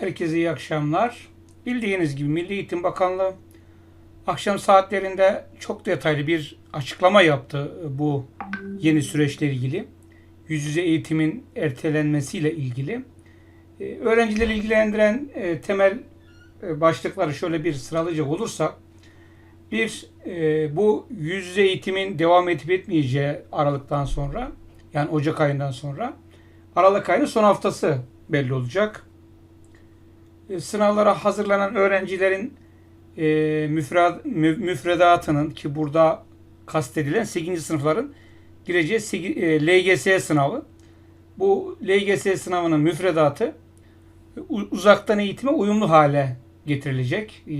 Herkese iyi akşamlar. Bildiğiniz gibi Milli Eğitim Bakanlığı akşam saatlerinde çok detaylı bir açıklama yaptı bu yeni süreçle ilgili. Yüz yüze eğitimin ertelenmesiyle ilgili. Ee, Öğrencileri ilgilendiren e, temel e, başlıkları şöyle bir sıralayacak olursak bir, e, bu yüz yüze eğitimin devam edip etmeyeceği Aralık'tan sonra, yani Ocak ayından sonra, Aralık ayının son haftası belli olacak. E, sınavlara hazırlanan öğrencilerin e, müfrad, mü- müfredatının ki burada kastedilen 8. sınıfların gireceği segi- e, LGS sınavı. Bu LGS sınavının müfredatı u- uzaktan eğitime uyumlu hale getirilecek e,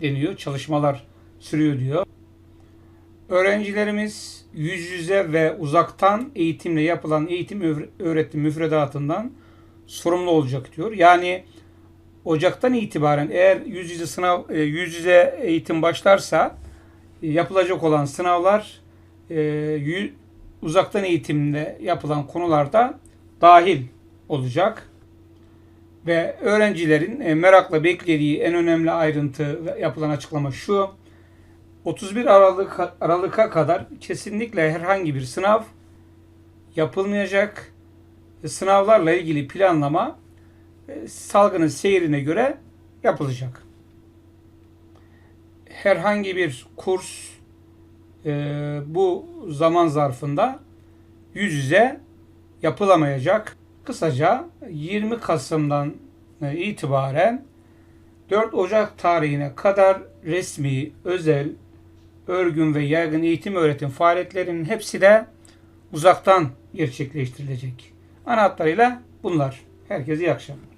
deniyor. Çalışmalar sürüyor diyor. Öğrencilerimiz yüz yüze ve uzaktan eğitimle yapılan eğitim öğre- öğretim müfredatından sorumlu olacak diyor. Yani Ocak'tan itibaren eğer yüz yüze sınav e, yüz yüze eğitim başlarsa e, yapılacak olan sınavlar e, uzaktan eğitimle yapılan konularda dahil olacak ve öğrencilerin merakla beklediği en önemli ayrıntı yapılan açıklama şu. 31 Aralık Aralık'a kadar kesinlikle herhangi bir sınav yapılmayacak. Sınavlarla ilgili planlama salgının seyrine göre yapılacak. Herhangi bir kurs e, bu zaman zarfında yüz yüze yapılamayacak. Kısaca 20 Kasım'dan e, itibaren 4 Ocak tarihine kadar resmi, özel, örgün ve yaygın eğitim öğretim faaliyetlerinin hepsi de uzaktan gerçekleştirilecek. Ana hatlarıyla bunlar. Herkese iyi akşamlar.